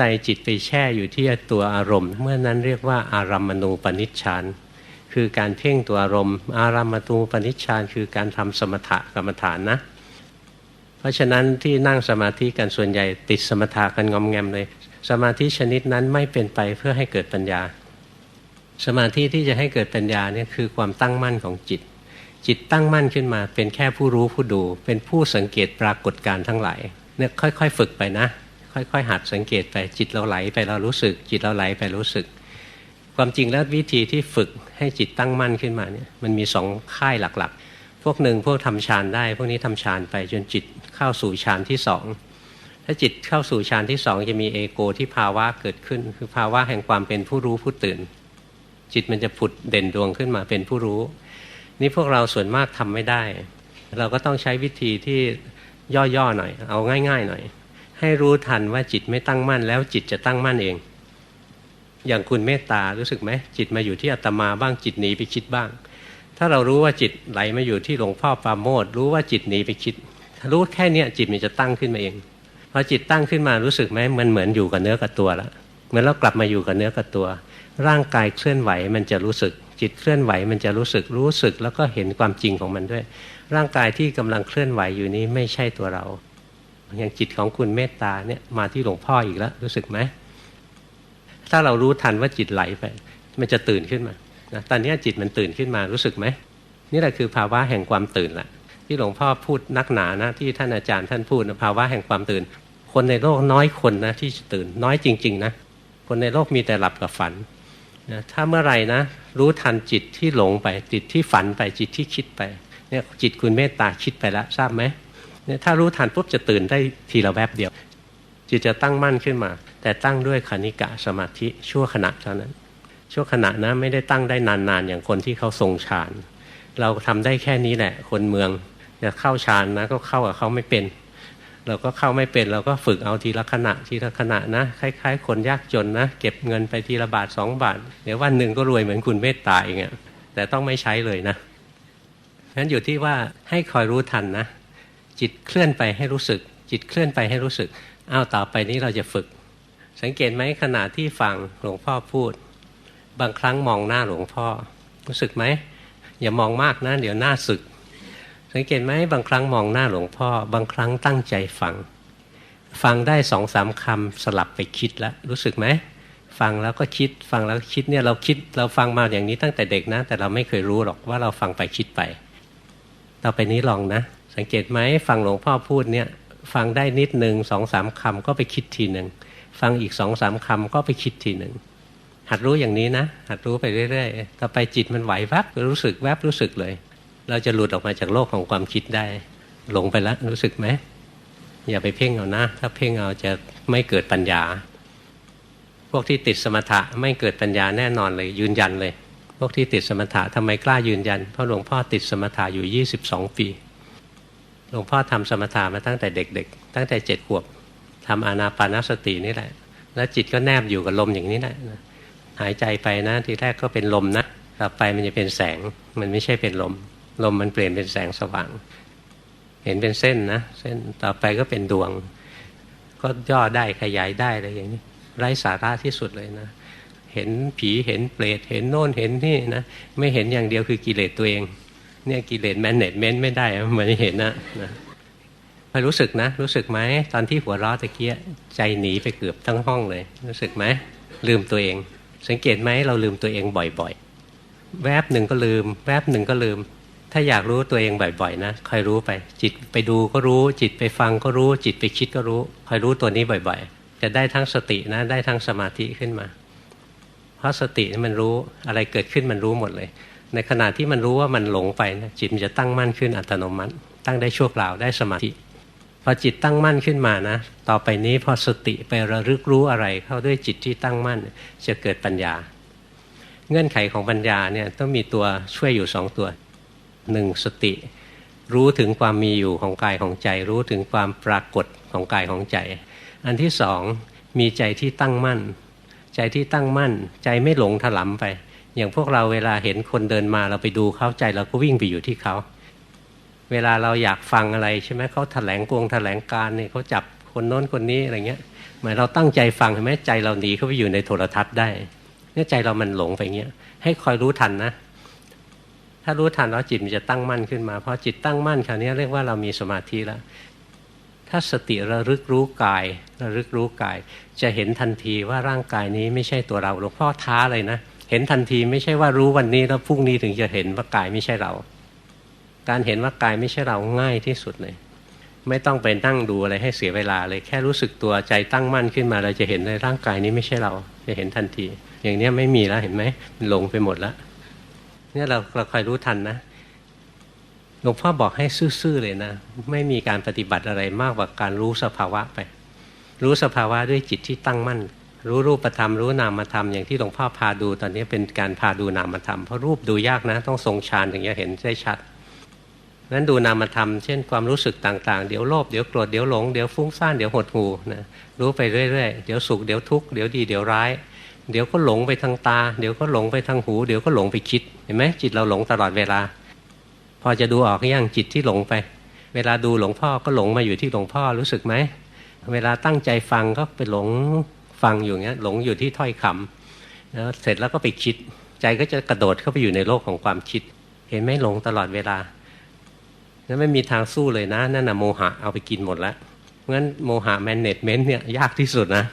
ใดจิตไปแช่อยู่ที่ตัวอารมณ์ เมื่อนั้นเรียกว่าอารัมมณูปนิชฌานคือการเพ่งตัวอารมณ์ อารัมมณูปนิชฌานคือการทำสมถะกรรมฐานนะ เพราะฉะนั้นที่นั่งสมาธิกันส่วนใหญ่ติดสมถะกันงอมแงมเลย สมาธิชนิดนั้นไม่เป็นไปเพื่อให้เกิดปัญญา สมาธิที่จะให้เกิดปัญญาเนี่ยคือความตั้งมั่นของจิต จิตตั้งมั่นขึ้นมา เป็นแค่ผู้รู้ผู้ดู เป็นผู้สังเกตปรากฏการทั้งหลายเนี่ยค่อยๆ ฝึกไปนะ ค่อยๆ หัดสังเกตไปจิตเราไหลไปเรารู้สึก จิตเราไหลไปรู้สึก ความจริงแล้ววิธีที่ฝึกให้จิตตั้งมั่นขึ้นมาเนี่ยมันมีสองค่ายหลักๆ พวกหนึ่งพวกทำฌานได้ พวกนี้ทำฌานไปจนจิตเข้าสู่ฌานที่สองถ้าจิตเข้าสู่ฌานที่สองจะมีเอโกที่ภาวะเกิดขึ้น คือภาวะแห่งความเป็นผู้รู้ผู้ตื่น จิตมันจะผุดเด่นดวงขึ้นมาเป็นผู้รู้ นี่พวกเราส่วนมากทำไม่ได้ เราก็ต้องใช้วิธีที่ย่อๆหน่อย เอาง่าย ๆ หน่อย ให้รู้ทันว่าจิตไม่ตั้งมั่น แล้วจิตจะตั้งมั่นเอง อย่างคุณเมตตารู้สึกไหมจิตมาอยู่ที่อาตมาบ้างจิตหนีไปคิดบ้าง ถ้าเรารู้ว่าจิตไหลมาอยู่ที่หลวงพ่อปาโมดรู้ว่าจิตหนีไปคิด รู้แค่นี้จิตมันจะตั้งขึ้นมาเองพอจิตตั้งขึ้นมารู้สึกไหมมันเหมือนอยู่กับเนื้อกับตัวแล้วเหมือนเรากลับมาอยู่กับเนื้อกับตัว ร่างกายเคลื่อนไหวมันจะรู้สึก จิตเคลื่อนไหวมันจะรู้สึกรู้สึกแล้วก็เห็นความจริงของมันด้วย ร่างกายที่กำลังเคลื่อนไหวอยู่นี้ไม่ใช่ตัวเรา อย่างจิตของคุณเมตตาเนี่ยมาที่หลวงพ่ออีกแล้ว รู้สึกไหมถ้าเรารู้ทันว่าจิตไหลไป มันจะตื่นขึ้นมานะตอนนี้จิตมันตื่นขึ้นมารู้สึกไหมนี่แหละคือภาวะแห่งความตื่นแหละที่หลวงพ่อพูดนักหนานะที่ท่านอาจารย์ท่านพูดภาวะแห่งความตื่น คนในโลกน้อยคนนะที่ตื่นน้อยจริง ๆ นะ คนในโลกมีแต่หลับกับฝันนะถ้าเมื่อไหร่นะ รู้ทันจิตที่หลงไปจิตที่ฝันไปจิตที่คิดไปเนี่ยจิตคุณเมตตาคิดไปแล้วทราบไหม เนี่ยถ้ารู้ทันปุ๊บจะตื่นได้ทีละแวบเดียว จิตจะตั้งมั่นขึ้นมา แต่ตั้งด้วยคณิกะสมาธิชั่วขณะเท่านั้น ชั่วขณะนะไม่ได้ตั้งได้นานๆ อย่างคนที่เขาทรงฌานเราทำได้แค่นี้แหละ คนเมืองจะเข้าฌานนะก็เข้ากับเขาไม่เป็น เราก็เข้าไม่เป็นเราก็ฝึกเอาทีละขณะทีละขณะนะคล้ายๆ คนยากจนนะ เก็บเงินไปทีละบาทสองบาท เดี๋ยววันหนึ่งก็รวยเหมือนคุณเมตตาอย่างเงี้ยแต่ต้องไม่ใช้เลยนะนั้นอยู่ที่ว่าให้คอยรู้ทันนะ จิตเคลื่อนไปให้รู้สึก จิตเคลื่อนไปให้รู้สึกอ้าวต่อไปนี้เราจะฝึก สังเกตไหมขณะที่ฟังหลวงพ่อพูด บางครั้งมองหน้าหลวงพ่อ รู้สึกไหมอย่ามองมากนะเดี๋ยวหน้าสึก สังเกตไหมบางครั้งมองหน้าหลวงพ่อ บางครั้งตั้งใจฟัง ฟังได้สองสามคำสลับไปคิดแล้วรู้สึกไหมฟังแล้วก็คิดฟังแล้วคิดเนี่ยเราคิดเราฟังมาอย่างนี้ตั้งแต่เด็กนะ แต่เราไม่เคยรู้หรอกว่าเราฟังไปคิดไป ต่อไปนี้ลองนะ สังเกตไหมฟังหลวงพ่อพูดเนี่ยฟังได้นิดหนึ่งสองสามคำก็ไปคิดทีหนึ่งฟังอีกสองสามคำก็ไปคิดทีหนึ่งหัดรู้อย่างนี้นะ หัดรู้ไปเรื่อยๆต่อไปจิตมันไหวแวบรู้สึกแวบรู้สึกเลย เราจะหลุดออกมาจากโลกของความคิดได้ หลงไปแล้วรู้สึกไหมอย่าไปเพ่งเอานะ ถ้าเพ่งเอาจะไม่เกิดปัญญา พวกที่ติดสมถะไม่เกิดปัญญาแน่นอนเลย ยืนยันเลย พวกที่ติดสมถะทำไมกล้ายืนยัน เพราะหลวงพ่อติดสมถะอยู่ยี่สิบสองปี หลวงพ่อทำสมถะมาตั้งแต่เด็ก ๆ ตั้งแต่เจ็ดขวบทำอานาปานสตินี่แหละ แล้วจิตก็แนบอยู่กับลมอย่างนี้แหละหายใจไปนะทีแรกก็เป็นลมนะต่อไปมันจะเป็นแสงมันไม่ใช่เป็นลม ลมมันเปลี่ยนเป็นแสงสว่าง เห็นเป็นเส้นนะเส้นต่อไปก็เป็นดวง ก็ย่อได้ขยายได้อะไรอย่างนี้ไร้สาระที่สุดเลยนะเห็นผีเห็นเปรตเห็นโน่นเห็นนี่นะไม่เห็นอย่างเดียวคือกิเลสตัวเอง เนี่ยกิเลสแมนเนจเมนต์ไม่ได้เหมือนเห็นนะนะพอรู้สึกนะ รู้สึกไหมตอนที่หัวเราะตะเกียใจหนีไปเกือบทั้งห้องเลย รู้สึกไหมลืมตัวเอง สังเกตไหมเราลืมตัวเองบ่อยๆ แวบหนึ่งก็ลืม แวบหนึ่งก็ลืม ถ้าอยากรู้ตัวเองบ่อยๆนะคอยรู้ไป จิตไปดูก็รู้ จิตไปฟังก็รู้ จิตไปคิดก็รู้คอยรู้ตัวนี้บ่อยๆ จะได้ทั้งสตินะ ได้ทั้งสมาธิขึ้นมา เพราะสติมันรู้อะไรเกิดขึ้นมันรู้หมดเลย ในขณะที่มันรู้ว่ามันหลงไปนะจิตมันจะตั้งมั่นขึ้นอัตโนมัติ ตั้งได้ชั่วคราวได้สมาธิพอจิตตั้งมั่นขึ้นมานะ ต่อไปนี้พอสติไประลึกรู้อะไรเข้าด้วยจิตที่ตั้งมั่นจะเกิดปัญญา เงื่อนไขของปัญญาเนี่ยต้องมีตัวช่วยอยู่สองตัวหนึ่งสติ รู้ถึงความมีอยู่ของกายของใจ รู้ถึงความปรากฏของกายของใจ อันที่สองมีใจที่ตั้งมั่น ใจที่ตั้งมั่น ใจไม่หลงถลำไป อย่างพวกเราเวลาเห็นคนเดินมาเราไปดูเขาใจเราก็วิ่งไปอยู่ที่เขาเวลาเราอยากฟังอะไรใช่ไหมเขาแถลงกวงแถลงการเนี่ยเขาจับคนโน้นคนนี้อะไรเงี้ยหมายเราตั้งใจฟังเห็นไหมใจเราหนีเข้าไปอยู่ในโทรทัศน์ได้เนี่ยใจเรามันหลงไปเงี้ย ให้คอยรู้ทันนะ ถ้ารู้ทันแล้วจิตมันจะตั้งมั่นขึ้นมาพอจิตตั้งมั่นคราวนี้เรียกว่าเรามีสมาธิแล้วถ้าสติระลึกรู้กายระลึกรู้กาย จะเห็นทันทีว่าร่างกายนี้ไม่ใช่ตัวเราหลวงพ่อท้าเลยนะ เห็นทันทีไม่ใช่ว่ารู้วันนี้แล้วพรุ่งนี้ถึงจะเห็นว่ากายไม่ใช่เรา การเห็นว่ากายไม่ใช่เราง่ายที่สุดเลย ไม่ต้องไปนั่งดูอะไรให้เสียเวลาเลยแค่รู้สึกตัวใจตั้งมั่นขึ้นมา เราจะเห็นในร่างกายนี้ไม่ใช่เรา จะเห็นทันที อย่างนี้ไม่มีแล้วเห็นไหมมันหลงไปหมดแล้วเนี่ยเราเราคอยรู้ทันนะหลวงพ่อบอกให้ซื่อๆเลยนะ ไม่มีการปฏิบัติอะไรมากกว่าการรู้สภาวะไป รู้สภาวะด้วยจิตที่ตั้งมั่น รู้รูปธรรมรู้นามธรรมอย่างที่หลวงพ่อพาดูตอนนี้เป็นการพาดูนามธรรมเพราะรูปดูยากนะต้องทรงฌานถึงจะเห็นได้ชัดนั้นดูนามธรรมเช่นความรู้สึกต่างๆ เดี๋ยวโลภเดี๋ยวโกรธเดี๋ยวหลงเดี๋ยวฟุ้งซ่านเดี๋ยวหดหูนะรู้ไปเรื่อยๆเดี๋ยวสุขเดี๋ยวทุกข์เดี๋ยวดีเดี๋ยวร้าย เดี๋ยวก็หลงไปทางตา เดี๋ยวก็หลงไปทางหู เดี๋ยวก็หลงไปคิดเห็นไหมจิตเราหลงตลอดเวลา พอจะดูออกยังจิตที่หลงไป เวลาดูหลวงพ่อก็หลงมาอยู่ที่หลวงพ่อรู้สึกไหมเวลาตั้งใจฟังก็ไปหลง ฟังอยู่เงี้ยหลงอยู่ที่ถ้อยคำแล้วเสร็จแล้วก็ไปคิด ใจก็จะกระโดดเข้าไปอยู่ในโลกของความคิด เห็นไหมหลงตลอดเวลานั้นไม่มีทางสู้เลยนะนั่นนะโมหะเอาไปกินหมดแล้วเพราะฉะนั้นโมหะแมนเนจเมนต์เนี่ยยากที่สุดนะ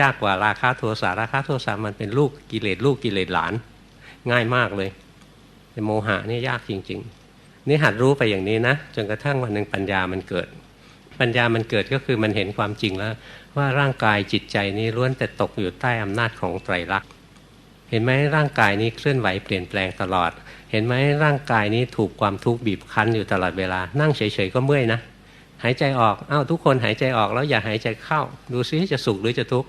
ยากกว่าราคาโทสะราคาโทสะมันเป็นลูกกิเลสลูกกิเลสหลาน ง่ายมากเลย แต่โมหะนี่ยากจริง ๆ นี่หัดรู้ไปอย่างนี้นะจนกระทั่งวันหนึ่งปัญญามันเกิด ปัญญามันเกิดก็คือมันเห็นความจริงแล้ว ว่าร่างกายจิตใจนี้ล้วนแต่ตกอยู่ใต้อำนาจของไตรลักษณ์เห็นไหมร่างกายนี้เคลื่อนไหวเปลี่ยนแปลงตลอด เห็นไหมร่างกายนี้ถูกความทุกข์บีบคั้นอยู่ตลอดเวลา นั่งเฉยๆก็เมื่อยนะหายใจออกอ้าวทุกคนหายใจออกแล้วอย่าหายใจเข้า ดูซิจะสุขหรือจะทุกข์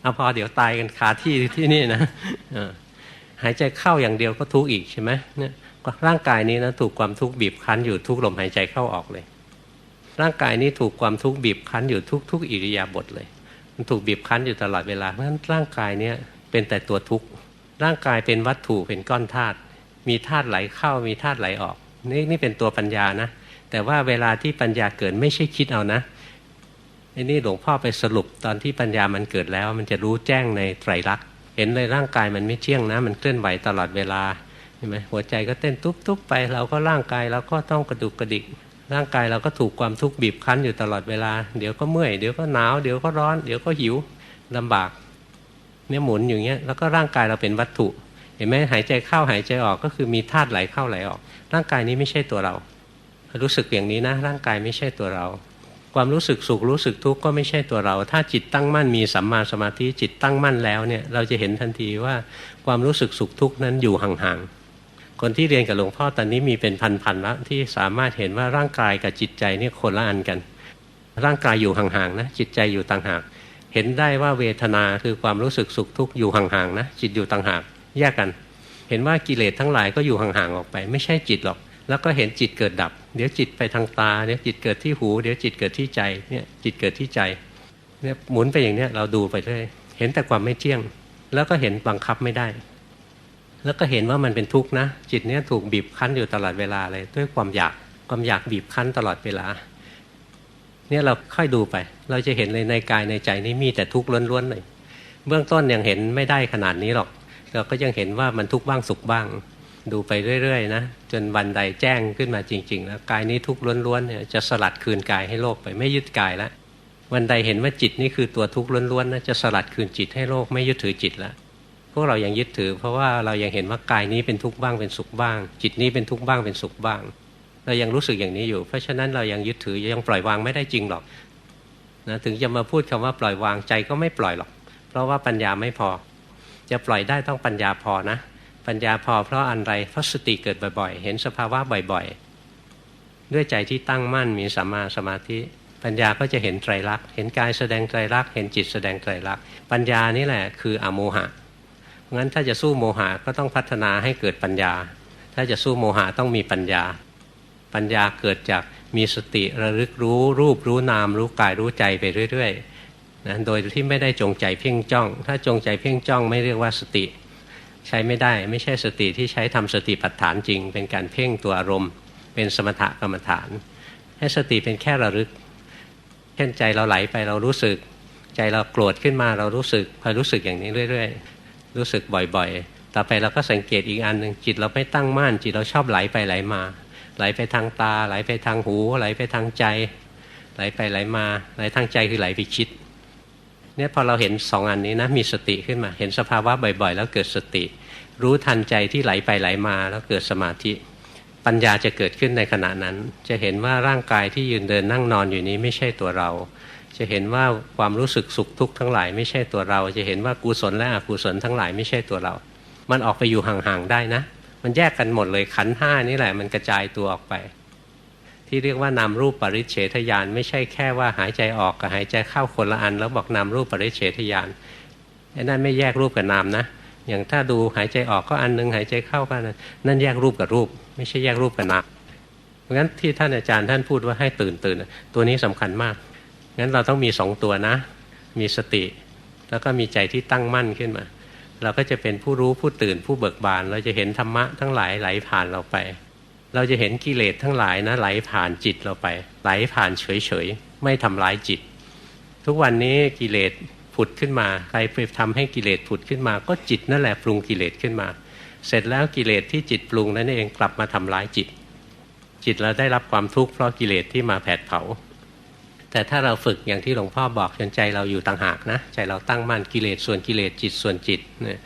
เอาพอเดี๋ยวตายกันคาที่ที่นี่นะหายใจเข้าอย่างเดียวก็ทุกข์อีกใช่ไหมเนี่ยร่างกายนี้นะถูกความทุกข์บีบคั้นอยู่ทุกลมหายใจเข้าออกเลย ร่างกายนี้ถูกความทุกข์บีบคั้นอยู่ทุกทุกอิริยาบถเลย มันถูกบีบคั้นอยู่ตลอดเวลา เพราะฉะนั้นร่างกายเนี้ยเป็นแต่ตัวทุกข์ ร่างกายเป็นวัตถุเป็นก้อนธาตุ มีธาตุไหลเข้ามีธาตุไหลออก นี่นี่เป็นตัวปัญญานะ แต่ว่าเวลาที่ปัญญาเกิดไม่ใช่คิดเอานะไอ้นี่หลวงพ่อไปสรุปตอนที่ปัญญามันเกิดแล้ว มันจะรู้แจ้งในไตรลักษณ์ เห็นเลยร่างกายมันไม่เที่ยงนะ มันเคลื่อนไหวตลอดเวลา เห็นไหมหัวใจก็เต้นตุ๊บๆไป เราก็ร่างกายเราก็ต้องกระดุกกระดิก ร่างกายเราก็ถูกความทุกข์บีบคั้นอยู่ตลอดเวลา เดี๋ยวก็เมื่อย เดี๋ยวก็หนาว เดี๋ยวก็ร้อน เดี๋ยวก็หิวลำบาก เนี่ยหมุนอย่างเงี้ย แล้วก็ร่างกายเราเป็นวัตถุ เห็นไหมหายใจเข้าหายใจออกก็คือมีธาตุไหลเข้าไหลออก ร่างกายนี้ไม่ใช่ตัวเรา รู้สึกอย่างนี้นะ ร่างกายไม่ใช่ตัวเรา ความรู้สึกสุขรู้สึกทุกข์ก็ไม่ใช่ตัวเรา ถ้าจิตตั้งมั่นมีสัมมาสมาธิจิตตั้งมั่นแล้วเนี่ย เราจะเห็นทันทีว่าความรู้สึกสุขทุกข์นั้นอยู่ห่างๆ คนที่เรียนกับหลวงพ่อตอนนี้มีเป็นพันๆแล้วที่สามารถเห็นว่าร่างกายกับจิตใจนี่คนละอันกัน ร่างกายอยู่ห่างๆนะจิตใจอยู่ต่างหาก เห็นได้ว่าเวทนาคือความรู้สึกสุขทุกข์อยู่ห่างๆนะจิตอยู่ต่างหากแยกกัน เห็นว่ากิเลสทั้งหลายก็อยู่ห่างๆออกไป ไม่ใช่จิตหรอก แล้วก็เห็นจิตเกิดดับ เดี๋ยวจิตไปทางตาเดี๋ยวจิตเกิดที่หู เดี๋ยวจิตเกิดที่ใจเนี่ยจิตเกิดที่ใจเนี่ยหมุนไปอย่างเนี้ยเราดูไปเรื่อยเห็นแต่ความไม่เที่ยง แล้วก็เห็นบังคับไม่ได้ แล้วก็เห็นว่ามันเป็นทุกข์นะ จิตเนี้ยถูกบีบคั้นอยู่ตลอดเวลาเลย ด้วยความอยากความอยากบีบคั้นตลอดเวลา เนี่ยเราค่อยดูไป เราจะเห็นเลยในกายในใจนี้มีแต่ทุกข์ล้วนๆเลยเบื้องต้นยังเห็นไม่ได้ขนาดนี้หรอกเราก็ยังเห็นว่ามันทุกข์บ้างสุขบ้าง ดูไปเรื่อยๆนะจนวันใดแจ้งขึ้นมาจริงๆแล้วกายนี้ทุกข์ล้วนๆเนี่ยจะสลัดคืนกายให้โลกไปไม่ยึดกายแล้ววันใดเห็นว่าจิตนี่คือตัวทุกข์ล้วนๆนะจะสลัดคืนจิตให้โลกไม่ยึดถือจิตแล้ว พวกเรายังยึดถือ เพราะว่าเรายังเห็นว่ากายนี้เป็นทุกข์บ้างเป็นสุขบ้าง จิตนี้เป็นทุกข์บ้างเป็นสุขบ้าง เรายังรู้สึกอย่างนี้อยู่ เพราะฉะนั้นเรายังยึดถือยังปล่อยวางไม่ได้จริงหรอกนะถึงจะมาพูดคำว่าปล่อยวางใจก็ไม่ปล่อยหรอก เพราะว่าปัญญาไม่พอ จะปล่อยได้ต้องปัญญาพอนะ ปัญญาพอเพราะอันไรเพราะสติเกิดบ่อยๆ เห็นสภาวะบ่อยๆ ด้วยใจที่ตั้งมั่นมีสัมมาสมาธิปัญญาก็จะเห็นไตรลักษณ์เห็นกายแสดงไตรลักษณ์เห็นจิตแสดงไตรลักษณ์ปัญญานี่แหละคืออโมหะ งั้นถ้าจะสู้โมหะก็ต้องพัฒนาให้เกิดปัญญา ถ้าจะสู้โมหะต้องมีปัญญา ปัญญาเกิดจากมีสติระลึกรู้ รูปรู้นาม รู้กายรู้ใจไปเรื่อยๆนะโดยที่ไม่ได้จงใจเพ่งจ้อง ถ้าจงใจเพ่งจ้องไม่เรียกว่าสติ ใช้ไม่ได้ไม่ใช่สติที่ใช้ทำสติปัฏฐานจริง เป็นการเพ่งตัวอารมณ์ เป็นสมถกรรมฐาน ให้สติเป็นแค่ระลึกเช่นใจเราไหลไปเรารู้สึก ใจเราโกรธขึ้นมาเรารู้สึกพอยรู้สึกอย่างนี้เรื่อย ๆ รู้สึกบ่อยๆ ต่อไปเราก็สังเกตอีกอันหนึ่งจิตเราไม่ตั้งมั่นจิตเราชอบไหลไปไหลมา ไหลไปทางตา ไหลไปทางหู ไหลไปทางใจ ไหลไปไหลมาไหลทางใจคือไหลไปคิดเนี่ยพอเราเห็นสองอันนี้นะมีสติขึ้นมา เห็นสภาวะบ่อยๆ แล้วเกิดสติ รู้ทันใจที่ไหลไปไหลมาแล้วเกิดสมาธิ ปัญญาจะเกิดขึ้นในขณะนั้น จะเห็นว่าร่างกายที่ยืนเดินนั่งนอนอยู่นี้ไม่ใช่ตัวเรา จะเห็นว่าความรู้สึกสุขทุกข์ทั้งหลายไม่ใช่ตัวเรา จะเห็นว่ากุศลและอกุศลทั้งหลายไม่ใช่ตัวเรา มันออกไปอยู่ห่างๆได้นะ มันแยกกันหมดเลยขันห้านี่แหละ มันกระจายตัวออกไป ที่เรียกว่านามรูปปริเฉทญาณไม่ใช่แค่ว่าหายใจออกกับหายใจเข้าคนละอัน แล้วบอกนามรูปปริเฉทญาณไอ้นั่นไม่แยกรูปกับนามนะอย่างถ้าดูหายใจออกก็อันนึงหายใจเข้าก็อันนั่นแยกรูปกับรูป ไม่ใช่แยกรูปกับนามเพราะงั้นที่ท่านอาจารย์ท่านพูดว่าให้ตื่นตื่นตัวนี้สำคัญมาก งั้นเราต้องมีสองตัวนะ มีสติ แล้วก็มีใจที่ตั้งมั่นขึ้นมา เราก็จะเป็นผู้รู้ผู้ตื่นผู้เบิกบาน เราจะเห็นธรรมะทั้งหลายไหลผ่านเราไป เราจะเห็นกิเลสทั้งหลายนะไหลผ่านจิตเราไป ไหลผ่านเฉยๆไม่ทำร้ายจิต ทุกวันนี้กิเลสผุดขึ้นมาใครไปทำให้กิเลสผุดขึ้นมา ก็จิตนั่นแหละปรุงกิเลสขึ้นมา เสร็จแล้วกิเลสที่จิตปรุงนั่นเองกลับมาทำร้ายจิต จิตเราได้รับความทุกข์เพราะกิเลสที่มาแผดเผา แต่ถ้าเราฝึกอย่างที่หลวงพ่อบอกจนใจเราอยู่ต่างหากนะ ใจเราตั้งมั่นกิเลสส่วนกิเลสจิตส่วนจิตเนี่ย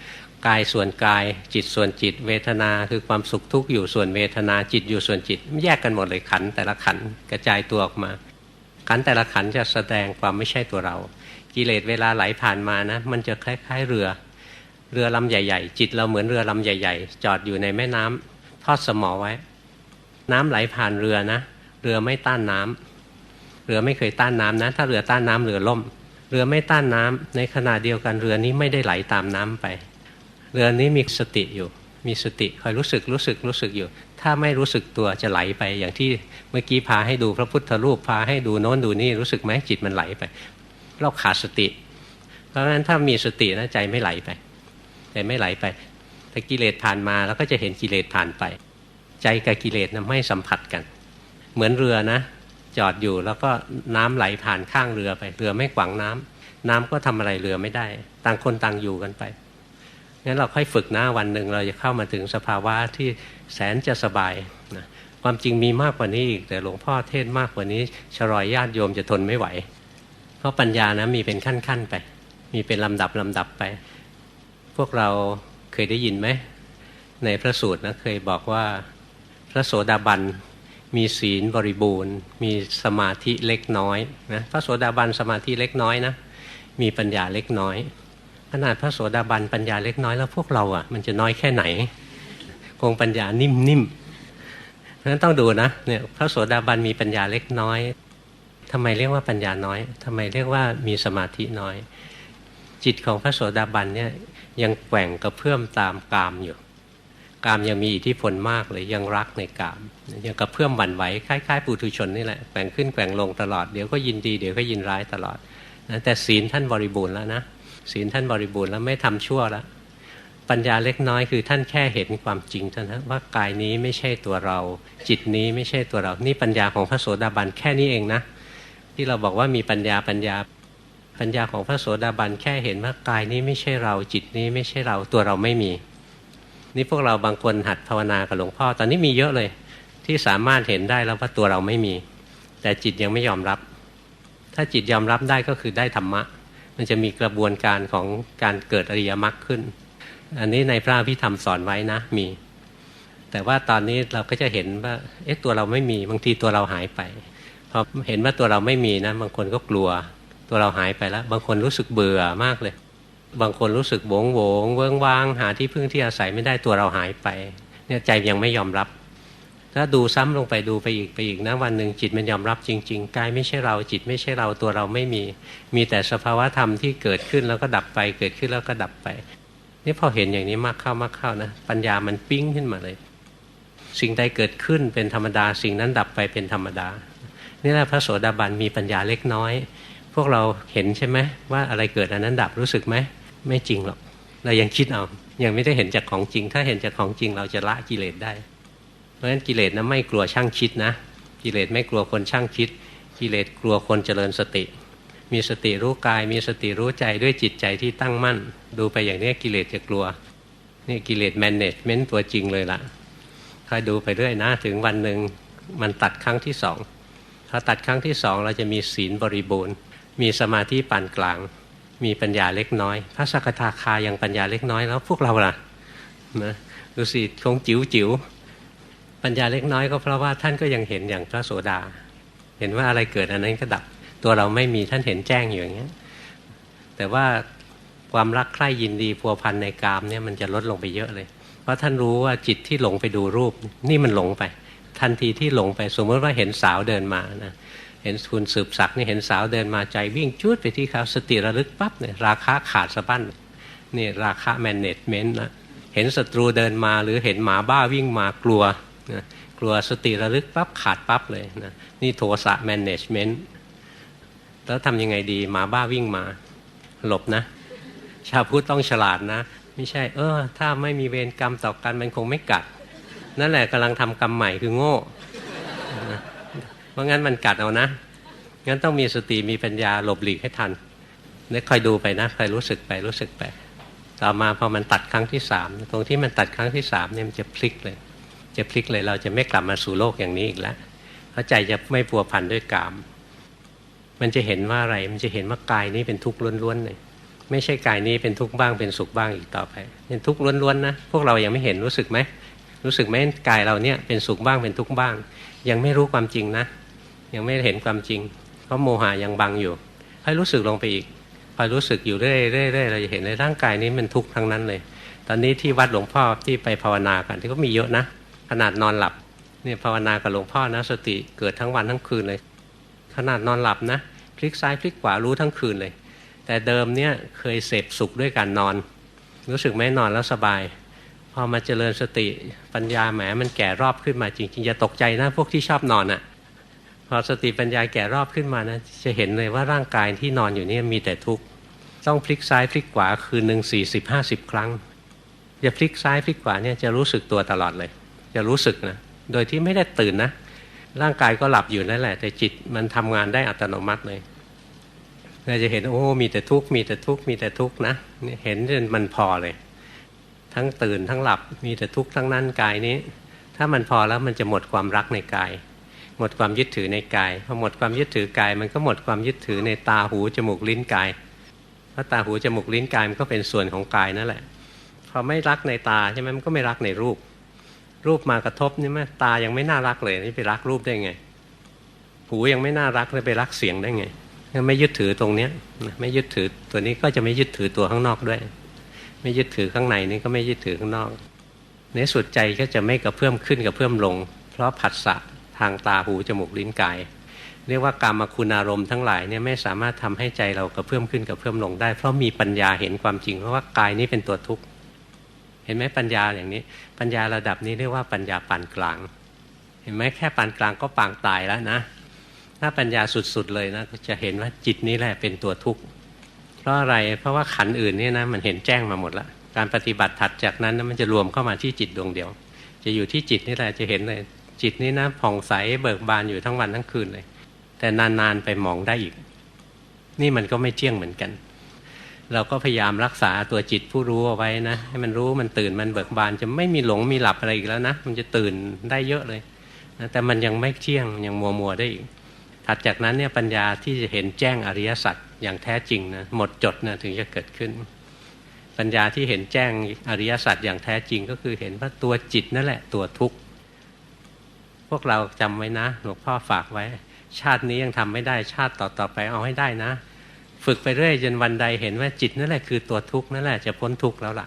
กายส่วนกาย จิตส่วนจิต เวทนาคือความสุขทุกข์อยู่ส่วนเวทนาจิตอยู่ส่วนจิต แยกกันหมดเลยขันแต่ละขันกระจายตัวออกมา ขันแต่ละขันจะแสดงความไม่ใช่ตัวเรา กิเลสเวลาไหลผ่านมานะมันจะคล้าย ๆเรือ เรือลำใหญ่ ๆ จิตเราเหมือนเรือลำใหญ่ ๆ จอดอยู่ในแม่น้ำทอดสมอไว้ น้ำไหลผ่านเรือนะ เรือไม่ต้านน้ำ เรือไม่เคยต้านน้ำนะ ถ้าเรือต้านน้ำเรือล่ม เรือไม่ต้านน้ำในขณะเดียวกันเรือนี้ไม่ได้ไหลตามน้ำไป เรือนี้มีสติอยู่ มีสติคอยรู้สึกรู้สึกรู้สึกอยู่ ถ้าไม่รู้สึกตัวจะไหลไป อย่างที่เมื่อกี้พาให้ดูพระพุทธรูปพาให้ดูโน้นดูนี่รู้สึกไหมจิตมันไหลไป เราขาดสติ เพราะฉะนั้นถ้ามีสตินะใจไม่ไหลไปใจไม่ไหลไปแต่กิเลสผ่านมาแล้วก็จะเห็นกิเลสผ่านไป ใจกับกิเลสนะไม่สัมผัสกัน เหมือนเรือนะ จอดอยู่ แล้วก็น้ำไหลผ่านข้างเรือไป เรือไม่ขวางน้ำน้ำก็ทำอะไรเรือไม่ได้ ต่างคนต่างอยู่กันไปงั้นเราค่อยฝึกนะวันหนึ่งเราจะเข้ามาถึงสภาวะที่แสนจะสบายนะความจริงมีมากกว่านี้อีกแต่หลวงพ่อเทศมากกว่านี้ชรอยญาติโยมจะทนไม่ไหว เพราะปัญญานะมีเป็นขั้นๆไป มีเป็นลำดับลำดับไป พวกเราเคยได้ยินไหมในพระสูตรนะเคยบอกว่าพระโสดาบัน มีศีลบริบูรณ์ มีสมาธิเล็กน้อยนะพระโสดาบันสมาธิเล็กน้อยนะมีปัญญาเล็กน้อย ขนาดพระโสดาบันปัญญาเล็กน้อยแล้วพวกเราอะมันจะน้อยแค่ไหน คงปัญญานิ่มๆเพราะฉะนั้นต้องดูนะเนี่ยพระโสดาบันมีปัญญาเล็กน้อยทำไมเรียกว่าปัญญาน้อยทำไมเรียกว่ามีสมาธิน้อย จิตของพระโสดาบันเนี่ยยังแกว่งกระเพื่อมตามกามอยู่ กามยังมีอิทธิพลมากเลยยังรักในกามยังกระเพื่อมหวั่นไหวคล้ายๆ ปุถุชนนี่แหละแกว่งขึ้นแกว่งลงตลอดเดี๋ยวก็ยินดีเดี๋ยวก็ยินร้ายตลอดนะแต่ศีลท่านบริบูรณ์แล้วนะศีลท่านบริบูรณ์แล้วไม่ทำชั่วแล้วปัญญาเล็กน้อยคือท่านแค่เห็นความจริงเท่านั้นว่ากายนี้ไม่ใช่ตัวเรา จิตนี้ไม่ใช่ตัวเรา นี่ปัญญาของพระโสดาบันแค่นี้เองนะ ที่เราบอกว่ามีปัญญาปัญญาปัญญาของพระโสดาบันแค่เห็นว่ากายนี้ไม่ใช่เรา จิตนี้ไม่ใช่เราตัวเราไม่มี นี่พวกเราบางคนหัดภาวนากับหลวงพ่อ ตอนนี้มีเยอะเลย ที่สามารถเห็นได้แล้วว่าตัวเราไม่มี แต่จิตยังไม่ยอมรับ ถ้าจิตยอมรับได้ก็คือได้ธรรมะ มันจะมีกระบวนการของการเกิดอริยมรรคขึ้น อันนี้ในพระพิธรรมสอนไว้นะมี แต่ว่าตอนนี้เราก็จะเห็นว่าเอ๊ะตัวเราไม่มีบางทีตัวเราหายไปพอเห็นว่าตัวเราไม่มีนะบางคนก็กลัว ตัวเราหายไปแล้ว บางคนรู้สึกเบื่อมากเลย บางคนรู้สึกโวงโงเวิ้งว้าง หาที่พึ่งที่อาศัยไม่ได้ตัวเราหายไปเนี่ยใจยังไม่ยอมรับ ถ้าดูซ้ำลงไปดูไปอีกไปอีกนะวันหนึ่งจิตมันยอมรับจริงๆกายไม่ใช่เราจิตไม่ใช่เราตัวเราไม่มี มีแต่สภาวะธรรมที่เกิดขึ้นแล้วก็ดับไปเกิดขึ้นแล้วก็ดับไปนี่พอเห็นอย่างนี้มากเข้ามากเข้านะปัญญามันปิ้งขึ้นมาเลย สิ่งใดเกิดขึ้นเป็นธรรมดา สิ่งนั้นดับไปเป็นธรรมดา นี่แหละพระโสดาบันมีปัญญาเล็กน้อย พวกเราเห็นใช่ไหมว่าอะไรเกิดอันนั้นดับรู้สึกไหม ไม่จริงหรอกเรายังคิดเอายังไม่ได้เห็นจากของจริง ถ้าเห็นจากของจริงเราจะละกิเลสได้ เพราะฉะนั้นกิเลสนะไม่กลัวช่างคิดนะ กิเลสไม่กลัวคนช่างคิด กิเลสกลัวคนเจริญสติ มีสติรู้กาย มีสติรู้ใจด้วยจิตใจที่ตั้งมั่น ดูไปอย่างนี้กิเลสจะกลัวนี่กิเลสแมนเนจเมนต์ตัวจริงเลยละ่ะคอยดูไปเรื่อยนะ ถึงวันหนึ่งมันตัดครั้งที่สองพอตัดครั้งที่สองเราจะมีศีลบริบูรณ์ มีสมาธิปานกลาง มีปัญญาเล็กน้อย พระสกทาคายังปัญญาเล็กน้อยแล้วพวกเราล่ะนะดูสิคงจิ๋วจิ๋วปัญญาเล็กน้อยก็เพราะว่าท่านก็ยังเห็นอย่างพระโสดา เห็นว่าอะไรเกิดอันนั้นก็ดับ ตัวเราไม่มีท่านเห็นแจ้งอยู่อย่างเงี้ยแต่ว่าความรักใคร่ยินดีพัวพันในกามเนี่ยมันจะลดลงไปเยอะเลย เพราะท่านรู้ว่าจิตที่หลงไปดูรูป นี่มันหลงไป ทันทีที่หลงไป สมมติว่าเห็นสาวเดินมานะ ห็นคุณสืบศักดิ์นี่เห็นสาวเดินมาใจวิ่งจุดไปที่เขาสติระลึกปั๊บเนี่ยราคาขาดสะบั้นนี่ราคาแมネจเมนต์นะเห็นศัตรูเดินมาหรือเห็นหมาบ้าวิ่งมากลัวนะกลัวสติระลึกปั๊บขาดปั๊บเลยนะนี่โทสะแมネจเมนต์แล้วทำยังไงดีหมาบ้าวิ่งมา หลบนะ ชาวพุทธต้องฉลาดนะ ไม่ใช่ เออ ถ้าไม่มีเวรกรรมต่อกันมันคงไม่กัด นั่นแหละกำลังทำกรรมใหม่คือโง่ ราะงั้นมันกัดเอานะ งั้นต้องมีสติมีปัญญาหลบหลีกให้ทันนี่คอยดูไปนะคอยรู้สึกไปรู้สึกไป ต่อมาพอมันตัดครั้งที่สามตรงที่มันตัดครั้งที่สามเนี่ยมันจะพลิกเลย จะพลิกเลยเราจะไม่กลับมาสู่โลกอย่างนี้อีกแล้วเพราะใจจะไม่ปัวพันด้วยกาม มันจะเห็นว่าอะไรมันจะเห็นว่ากายนี้เป็นทุกข์ล้วนๆเลยไม่ใช่กายนี้เป็นทุกข์บ้างเป็นสุขบ้างอีกต่อไป เป็นทุกข์ล้วนๆนะพวกเรายังไม่เห็นรู้สึกไหมรู้สึกไหมกายเราเนี่ยเป็นสุขบ้างเป็นทุกข์บ้าง ยังไม่รู้ความจริงนะ ยังไม่เห็นความจริง เพราะโมหะยังบังอยู่ ให้รู้สึกลงไปอีกพอรู้สึกอยู่เรื่อยๆเราจะเห็นในร่างกายนี้มันทุกข์ทั้งนั้นเลย ตอนนี้ที่วัดหลวงพ่อที่ไปภาวนากันที่ก็มีเยอะนะ ขนาดนอนหลับเนี่ยภาวนากับหลวงพ่อนะสติเกิดทั้งวันทั้งคืนเลย ขนาดนอนหลับนะพลิกซ้ายพลิกขวารู้ทั้งคืนเลย แต่เดิมเนี่ยเคยเสพสุขด้วยการนอน รู้สึกไหมนอนแล้วสบาย พอมาเจริญสติปัญญาแหมมันแก่รอบขึ้นมาจริงๆอย่าตกใจนะพวกที่ชอบนอนอะ่ะ พอสติปัญญาแก่รอบขึ้นมานะจะเห็นเลยว่าร่างกายที่นอนอยู่นี่มีแต่ทุกข์ต้องพลิกซ้ายพลิกขวาคืนหนึ่งสี่สิบห้าสิบครั้งอย่าพลิกซ้ายพลิกขวาเนี่ยจะรู้สึกตัวตลอดเลย จะรู้สึกนะโดยที่ไม่ได้ตื่นนะ ร่างกายก็หลับอยู่นั่นแหละ แต่จิตมันทำงานได้อัตโนมัติเลยเราจะเห็นโอ้มีแต่ทุกข์มีแต่ทุกข์มีแต่ทุกข์นะเห็นจนมันพอเลย ทั้งตื่นทั้งหลับมีแต่ทุกข์ทั้งนั้นกายนี้ ถ้ามันพอแล้วมันจะหมดความรักในกาย หมดความยึดถือในกายพอหมดความยึดถือกาย มันก็หมดความยึดถือในตาหูจมูกลิ้นกายเพราะตาหูจมูกลิ้นกายมันก็เป็นส่วนของกายนั่นแหละพอไม่รักในตาใช่ไหมมันก็ไม่รักในรูป รูปมากระทบนี่ไหมตายังไม่น่ารักเลยนี่ไปรักรูปได้ไงหูยังไม่น่ารักเลยไปรักเสียงได้ไงไม่ยึดถือตรงเนี้ยไม่ยึดถือตัวนี้ก็จะไม่ยึดถือตัวข้างนอกด้วย ไม่ยึดถือข้างในนี่ก็ไม่ยึดถือข้างนอก ในสุดใจก็จะไม่กระเพื่อมขึ้นกระเพื่อมลง เพราะผัสสะ ทางตาหูจมูกลิ้นกาย เรียกว่ากรรมคุณอารมณ์ทั้งหลายเนี่ยไม่สามารถทำให้ใจเรากระเพื่อมขึ้นกระเพื่อมลงได้ เพราะมีปัญญาเห็นความจริงเพราะว่ากายนี้เป็นตัวทุกข์เห็นไหมปัญญาอย่างนี้ ปัญญาระดับนี้เรียกว่าปัญญาปานกลาง เห็นไหมแค่ปานกลางก็ปางตายแล้วนะ ถ้าปัญญาสุดๆเลยนะจะเห็นว่าจิตนี้แหละเป็นตัวทุกข์เพราะอะไรเพราะว่าขันอื่นนี่นะมันเห็นแจ้งมาหมดและการปฏิบัติถัดจากนั้นนะมันจะรวมเข้ามาที่จิตดวงเดียว จะอยู่ที่จิตนี่แหละจะเห็นเลย จิตนี้นะผ่องใสเบิกบานอยู่ทั้งวันทั้งคืนเลย แต่นานๆไปมองได้อีก นี่มันก็ไม่เที่ยงเหมือนกัน เราก็พยายามรักษาตัวจิตผู้รู้เอาไว้นะ ให้มันรู้มันตื่นมันเบิกบานจะไม่มีหลงมีหลับอะไรอีกแล้วนะ มันจะตื่นได้เยอะเลยนะแต่มันยังไม่เที่ยงยังมัวมัวได้อีกถัดจากนั้นเนี่ยปัญญาที่จะเห็นแจ้งอริยสัจอย่างแท้จริงนะหมดจดนะถึงจะเกิดขึ้น ปัญญาที่เห็นแจ้งอริยสัจอย่างแท้จริงก็คือเห็นว่าตัวจิตนั่นแหละตัวทุกข์ พวกเราจำไว้นะ หลวงพ่อฝากไว้ ชาตินี้ยังทำไม่ได้ชาติต่อๆไปเอาให้ได้นะ ฝึกไปเรื่อยจนวันใดเห็นว่าจิตนั่นแหละคือตัวทุกข์นั่นแหละจะพ้นทุกข์แล้วล่ะ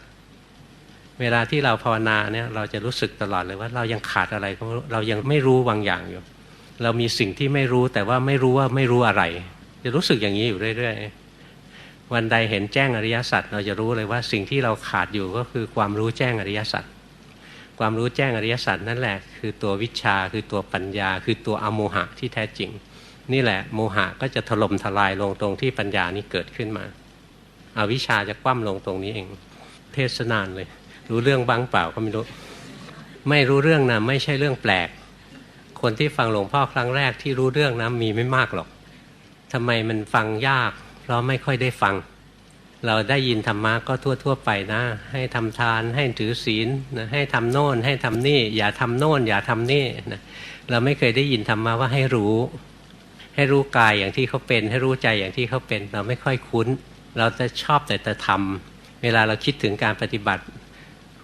เวลาที่เราภาวนาเนี่ยเราจะรู้สึกตลอดเลยว่าเรายังขาดอะไรเรายังไม่รู้บางอย่างอยู่ เรามีสิ่งที่ไม่รู้แต่ว่าไม่รู้ว่าไม่รู้อะไร จะรู้สึกอย่างนี้อยู่เรื่อยๆวันใดเห็นแจ้งอริยสัจเราจะรู้เลยว่าสิ่งที่เราขาดอยู่ก็คือความรู้แจ้งอริยสัจ ความรู้แจ้งอริยสัจนั่นแหละ คือตัววิชาคือตัวปัญญา คือตัวอโมหะที่แท้จริง นี่แหละโมหะก็จะถล่มทลายลงตรงที่ปัญญานี้เกิดขึ้นมาอาวิชาจะคว่ำลงตรงนี้เอง เทศนานเลย รู้เรื่องบ้างเปล่าก็ไม่รู้ ไม่รู้เรื่องนะไม่ใช่เรื่องแปลก คนที่ฟังหลวงพ่อครั้งแรกที่รู้เรื่องนะมีไม่มากหรอกทำไมมันฟังยาก เพราะไม่ค่อยได้ฟัง เราได้ยินธรรมะก็ทั่ว ๆ ไปนะ ให้ทำทานให้ถือศีลนะให้ทำโน่น ให้ทำนี่ อย่าทำโน่น อย่าทำนี่นะเราไม่เคยได้ยินธรรมะว่าให้รู้ ให้รู้กายอย่างที่เขาเป็น ให้รู้ใจอย่างที่เขาเป็น เราไม่ค่อยคุ้น เราจะชอบแต่จะทำเวลาเราคิดถึงการปฏิบัติ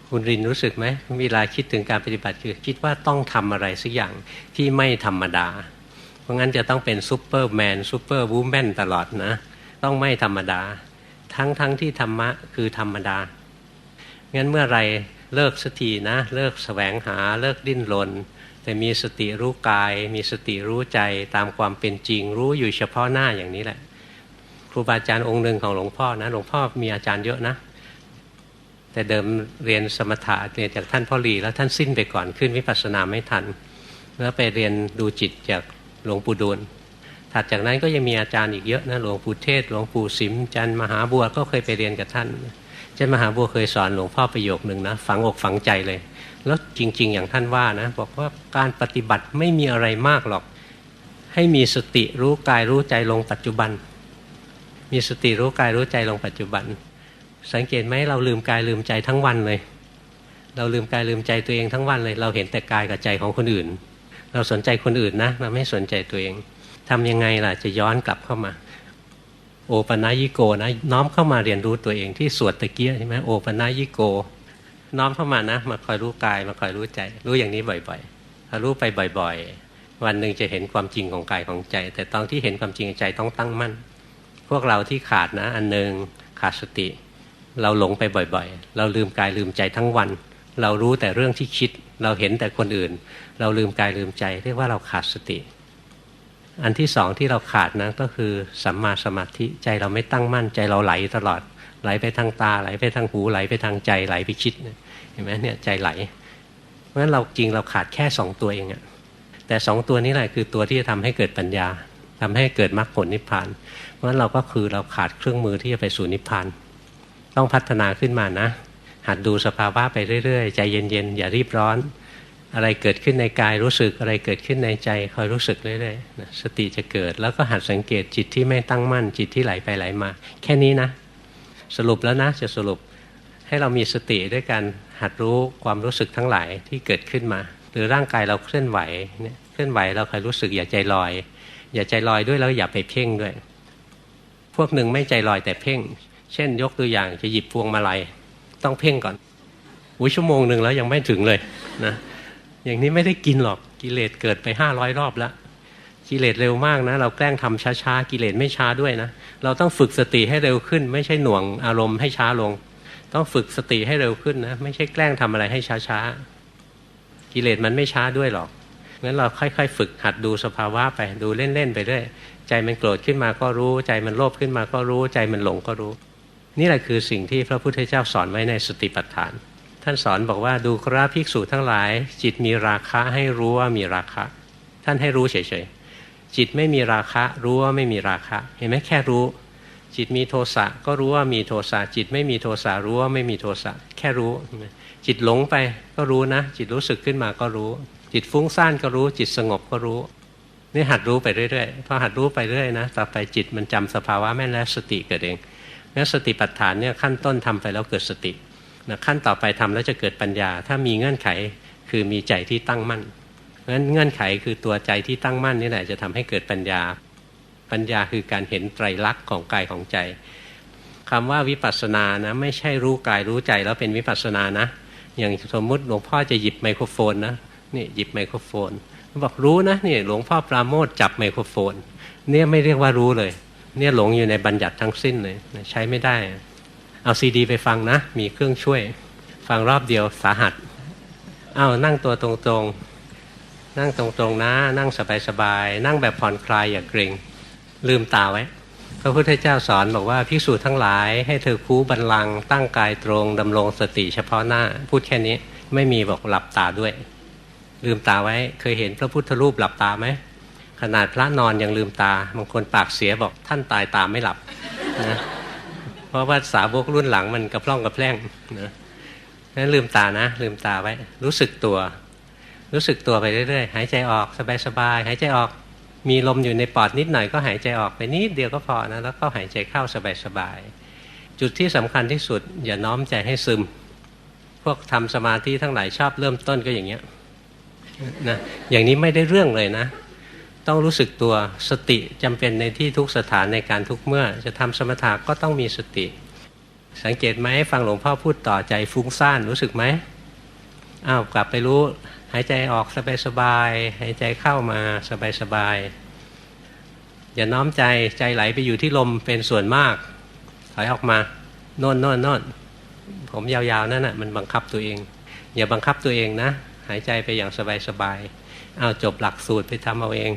คุณรินรู้สึกไหมเวลาคิดถึงการปฏิบัติคือคิดว่าต้องทำอะไรสักอย่างที่ไม่ธรรมดา เพราะงั้นจะต้องเป็นซูเปอร์แมนซูเปอร์วูแมนตลอดนะ ต้องไม่ธรรมดา ทั้งทั้งที่ธรรมะคือธรรมดา งั้นเมื่อไรเลิกสักทีนะ เลิกแสวงหาเลิกดิ้นรนแต่มีสติรู้กาย มีสติรู้ใจตามความเป็นจริง รู้อยู่เฉพาะหน้าอย่างนี้แหละ ครูบาอาจารย์องค์หนึ่งของหลวงพ่อนะหลวงพ่อมีอาจารย์เยอะนะ แต่เดิมเรียนสมถะเรียนจากท่านพ่อหลีแล้วท่านสิ้นไปก่อนขึ้นวิปัสสนาไม่ทันแล้วไปเรียนดูจิตจากหลวงปู่ดูล ถัดจากนั้นก็ยังมีอาจารย์อีกเยอะนะหลวงปู่เทศหลวงปู่สิมจันมหาบัวก็เคยไปเรียนกับท่านจันมหาบัวเคยสอนหลวงพ่อประโยคหนึ่งนะฝังอกฝังใจเลย แล้วจริง ๆ อย่างท่านว่านะบอกว่าการปฏิบัติไม่มีอะไรมากหรอก ให้มีสติรู้กายรู้ใจลงปัจจุบัน มีสติรู้กายรู้ใจลงปัจจุบัน สังเกตไหมเราลืมกายลืมใจทั้งวันเลย เราลืมกายลืมใจตัวเองทั้งวันเลย เราเห็นแต่กายกับใจของคนอื่น เราสนใจคนอื่นนะเราไม่สนใจตัวเอง ทำยังไงล่ะจะย้อนกลับเข้ามา โอปนายิโกนะ น้อมเข้ามาเรียนรู้ตัวเองที่สวดตะเกียใช่ไหมโอปนายิโก น้อมเข้ามานะ มาคอยรู้กาย มาคอยรู้ใจ รู้อย่างนี้บ่อยๆถ้ารู้ไปบ่อย ๆ วันหนึ่งจะเห็นความจริงของกายของใจ แต่ตอนที่เห็นความจริงใจต้องตั้งมั่น พวกเราที่ขาดนะ อันหนึ่งขาดสติ เราหลงไปบ่อยๆ เราลืมกายลืมใจทั้งวัน เรารู้แต่เรื่องที่คิด เราเห็นแต่คนอื่น เราลืมกายลืมใจ เรียกว่าเราขาดสติ อันที่สองที่เราขาดนะก็คือสัมมาสมาธิใจเราไม่ตั้งมั่นใจเราไหลตลอด ไหลไปทางตาไหลไปทางหูไหลไปทางใจไหลไปคิดเห็นไหมเนี่ยใจไหลเพราะฉะนั้นเราจริงเราขาดแค่สองตัวเองอะแต่สองตัวนี้แหละคือตัวที่จะทำให้เกิดปัญญาทำให้เกิดมรรคผลนิพพาน เพราะฉะนั้นเราก็คือเราขาดเครื่องมือที่จะไปสู่นิพพาน ต้องพัฒนาขึ้นมานะหัดดูสภาวะไปเรื่อยๆ ใจเย็นๆ อย่ารีบร้อน อะไรเกิดขึ้นในกายรู้สึกอะไรเกิดขึ้นในใจคอยรู้สึกเรื่อยๆสติจะเกิดแล้วก็หัดสังเกตจิตที่ไม่ตั้งมั่นจิตที่ไหลไปไหลมา แค่นี้นะ สรุปแล้วนะจะสรุปให้เรามีสติด้วยการหัดรู้ความรู้สึกทั้งหลายที่เกิดขึ้นมา หรือร่างกายเราเคลื่อนไหวเนี่ยเคลื่อนไหวเราคอยรู้สึกอย่าใจลอย อย่าใจลอยด้วยแล้วอย่าไปเพ่งด้วย พวกหนึ่งไม่ใจลอยแต่เพ่ง เช่น ยกตัวอย่างจะหยิบพวงมาลัยต้องเพ่งก่อนอุ้ยชั่วโมงหนึ่งแล้วยังไม่ถึงเลยนะ อย่างนี้ไม่ได้กินหรอกกิเลสเกิดไปห้าร้อยรอบแล้วกิเลสเร็วมากนะ เราแกล้งทำช้าๆกิเลสไม่ช้าด้วยนะ เราต้องฝึกสติให้เร็วขึ้น ไม่ใช่หน่วงอารมณ์ให้ช้าลง ต้องฝึกสติให้เร็วขึ้นนะ ไม่ใช่แกล้งทำอะไรให้ช้าๆกิเลสมันไม่ช้าด้วยหรอกงั้นเราค่อยๆ ฝึกหัดดูสภาวะไปดูเล่นๆไปเรื่อยใจมันโกรธขึ้นมาก็รู้ ใจมันโลภขึ้นมาก็รู้ ใจมันหลงก็รู้ นี่แหละคือสิ่งที่พระพุทธเจ้าสอนไว้ในสติปัฏฐาน ท่านสอนบอกว่าดูคราภิกษุทั้งหลาย จิตมีราคะให้รู้ว่ามีราคะ ท่านให้รู้เฉยๆจิตไม่มีราคะรู้ว่าไม่มีราคะ เห็นไหมแค่รู้ จิตมีโทสะก็รู้ว่ามีโทสะจิตไม่มีโทสะรู้ว่าไม่มีโทสะแค่รู้ จิตหลงไปก็รู้นะ จิตรู้สึกขึ้นมาก็รู้ จิตฟุ้งซ่านก็รู้ จิตสงบก็รู้นี่หัดรู้ไปเรื่อยๆพอหัดรู้ไปเรื่อยนะต่อไปจิตมันจำสภาวะแม่นแล้วสติเกิดเองงั้นสติปัฏฐานเนี่ยขั้นต้นทำไปแล้วเกิดสติ นะขั้นต่อไปทำแล้วจะเกิดปัญญา ถ้ามีเงื่อนไขคือมีใจที่ตั้งมั่นงั้นเงื่อนไขคือตัวใจที่ตั้งมั่นนี่แหละจะทำให้เกิดปัญญา ปัญญาคือการเห็นไตรลักษณ์ของกายของใจคำว่าวิปัสสนานะไม่ใช่รู้กายรู้ใจแล้วเป็นวิปัสสนานะ อย่างสมมุติหลวงพ่อจะหยิบไมโครโฟนนะนี่หยิบไมโครโฟนบอกรู้นะนี่หลวงพ่อปราโมทจับไมโครโฟน เนี่ยไม่เรียกว่ารู้เลย เนี่ยหลงอยู่ในบัญญัติทั้งสิ้นเลยใช้ไม่ได้ เอาซีดีไปฟังนะ มีเครื่องช่วย ฟังรอบเดียวสาหัสเอานั่งตัวตรงๆ นั่งตรงๆนะ นั่งสบายๆ นั่งแบบผ่อนคลายอย่าเกรงลืมตาไว้ พระพุทธเจ้าสอนบอกว่าภิกษุทั้งหลายให้เธอคูบันลัง ตั้งกายตรงดำรงสติเฉพาะหน้า พูดแค่นี้ไม่มีบอกหลับตาด้วย ลืมตาไว้เคยเห็นพระพุทธรูปหลับตาไหมขนาดพระนอนยังลืมตาบางคนปากเสียบอกท่านตายตาไม่หลับนะ เพราะว่าสาวกรุ่นหลังมันกระพร่องกระแพร่งนะนั้นลืมตานะ ลืมตาไว้ รู้สึกตัว รู้สึกตัวไปเรื่อยๆ หายใจออกสบายๆ หายใจออกมีลมอยู่ในปอดนิดหน่อยก็หายใจออกไปนิดเดียวก็พอนะแล้วก็หายใจเข้าสบายๆ จุดที่สำคัญที่สุด อย่าน้อมใจให้ซึม พวกทำสมาธิทั้งหลายชอบเริ่มต้นก็อย่างเงี้ยนะอย่างนี้ไม่ได้เรื่องเลยนะ ต้องรู้สึกตัวสติจำเป็นในที่ทุกสถานในการทุกเมื่อ จะทำสมถะก็ต้องมีสติ สังเกตไหมฟังหลวงพ่อพูดต่อใจฟุ้งซ่านรู้สึกไหมอ้าวกลับไปรู้ หายใจออกสบายๆหายใจเข้ามาสบายๆอย่าน้อมใจใจไหลไปอยู่ที่ลมเป็นส่วนมาก ถอยออกมาโน่นโน่นโน่นผมยาวๆนั่นน่ะมันบังคับตัวเอง อย่าบังคับตัวเองนะ หายใจไปอย่างสบายๆอ้าวจบหลักสูตรไปทำเอาเอง